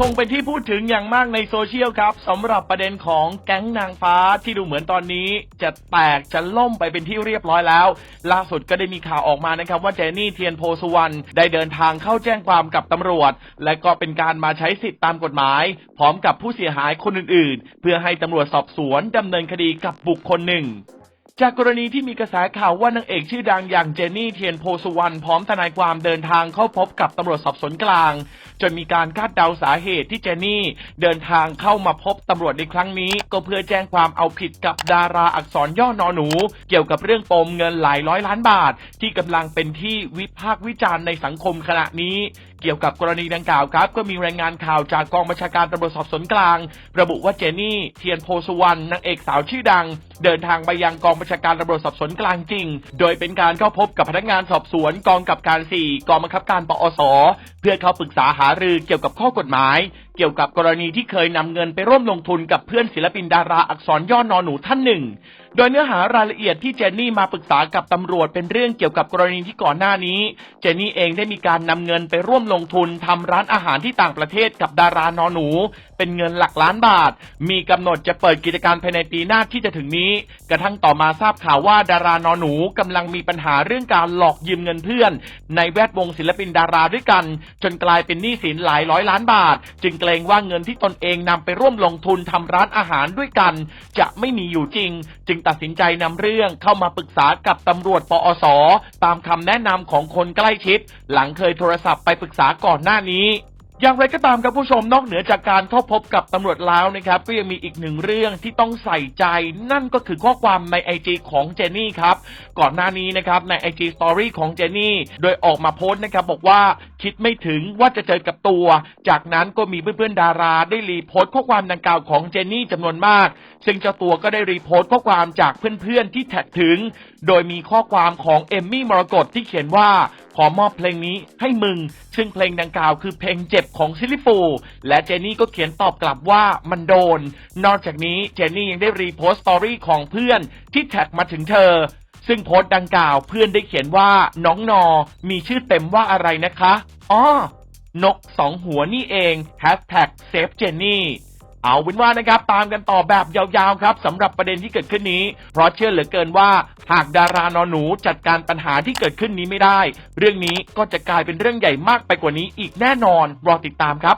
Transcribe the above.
คงเป็นที่พูดถึงอย่างมากในโซเชียลครับสำหรับประเด็นของแก๊งนางฟ้าที่ดูเหมือนตอนนี้ จะแตกจะล่มไปเป็นที่เรียบร้อยแล้ว ล่าสุดก็ได้มีข่าวออกมานะครับ ว่าเจนี่เทียนโพสุวรรณได้เดินทางเข้าแจ้งความกับตำรวจ และก็เป็นการมาใช้สิทธิ์ตามกฎหมาย พร้อมกับผู้เสียหายคนอื่น ๆ เพื่อให้ตำรวจสอบสวนดำเนินคดีกับบุคคลหนึ่ง จากกรณีที่มีกระแสข่าวว่านางเอกชื่อดังอย่างเจนนี่เทียนโพสุวรรณพร้อมทนายความเดินทางเข้าพบกับตำรวจสอบสวนกลาง จนมีการคาดเดาสาเหตุที่เจนนี่เดินทางเข้ามาพบตำรวจในครั้งนี้ ก็เพื่อแจ้งความเอาผิดกับดาราอักษรย่อนอหนู เกี่ยวกับเรื่องปมเงินหลายร้อยล้านบาท ที่กำลังเป็นที่วิพากษ์วิจารณ์ในสังคมขณะนี้เกี่ยวกับกรณีดังกล่าวครับ ก็มีรายงานข่าวจากกองบัญชาการตำรวจสอบสวนกลาง ระบุว่าเจนี่เทียนโพสุวรรณนางเอกสาวชื่อดัง เดินทางไปยังกองบัญชาการตำรวจสอบสวนกลางจริง โดยเป็นการเข้าพบกับพนักงานสอบสวนกองกับการ 4 กองบังคับการปอส เพื่อเข้าปรึกษาหารือเกี่ยวกับข้อกฎหมาย เกี่ยวกับกรณีที่เคยนำเงินไปร่วมลงทุนกับเพื่อนศิลปินดาราอักษรย่อนอนหนูท่านหนึ่ง โดยเนื้อหารายละเอียดที่เจนนี่มาปรึกษากับตำรวจเป็นเรื่องเกี่ยวกับกรณีที่ก่อนหน้านี้ เจนนี่เองได้มีการนำเงินไปร่วมลงทุนทำร้านอาหารที่ต่างประเทศกับดารานอนหนู เป็นเงินหลักล้านบาท มีกำหนดจะเปิดกิจการภายในปีหน้าที่จะถึงนี้ กระทั่งต่อมาทราบข่าวว่าดารานอนหนูกำลังมีปัญหาเรื่องการหลอกยืมเงินเพื่อน ในแวดวงศิลปินดาราด้วยกัน จนกลายเป็นหนี้สินหลายร้อยล้านบาท จึงรงว่าเงินที่ตนเองนำไปร่วมลงทุนทำร้านอาหารด้วยกัน จะไม่มีอยู่จริง จึงตัดสินใจนำเรื่องเข้ามาปรึกษากับตำรวจปอสตามคำแนะนำของคนใกล้ชิด หลังเคยโทรศัพท์ไปปรึกษาก่อนหน้านี้ อย่างไรก็ตามครับผู้ชมนอกเหนือจากการเข้าพบกับตำรวจแล้วนะครับ ก็ยังมีอีกหนึ่งเรื่องที่ต้องใส่ใจ นั่นก็คือข้อความในไอจของเจนนี่ครับ ก่อนหน้านี้นะครับในไอจีสตอรี่ของเจนนี่โดยออกมาโพสต์นะครับ บอกว่าคิดไม่ถึงว่าจะเจอกับตัว จากนั้นก็มีเพื่อนๆดาราได้รีโพสต์ข้อความดังกล่าวของเจนนี่จำนวนมาก ซึ่งเจ้าตัวก็ได้รีโพสต์ข้อความจากเพื่อนๆที่แท็กถึง โดยมีข้อความของเอมมี่มรกตที่เขียนว่า ขอมอบเพลงนี้ให้มึง ซึ่งเพลงดังกล่าวคือเพลงเจ็บของซิลลิฟูและเจนนี่ก็เขียนตอบกลับว่ามันโดน นอกจากนี้เจนนี่ยังได้รีโพสต์สตอรี่ของเพื่อนที่แท็กมาถึงเธอ ซึ่งโพสต์ดังกล่าวเพื่อนได้เขียนว่าน้องนอ มีชื่อเต็มว่าอะไรนะคะอ๋อนกสองหัวนี่เองแฮชแท็กเซฟเจนนี่ เอาเป็นว่านะครับตามกันต่อแบบยาวๆครับสำหรับประเด็นที่เกิดขึ้นนี้ เพราะเชื่อเหลือเกินว่า หากดารานอนหนูจัดการปัญหาที่เกิดขึ้นนี้ไม่ได้ เรื่องนี้ก็จะกลายเป็นเรื่องใหญ่มากไปกว่านี้อีกแน่นอนรอติดตามครับ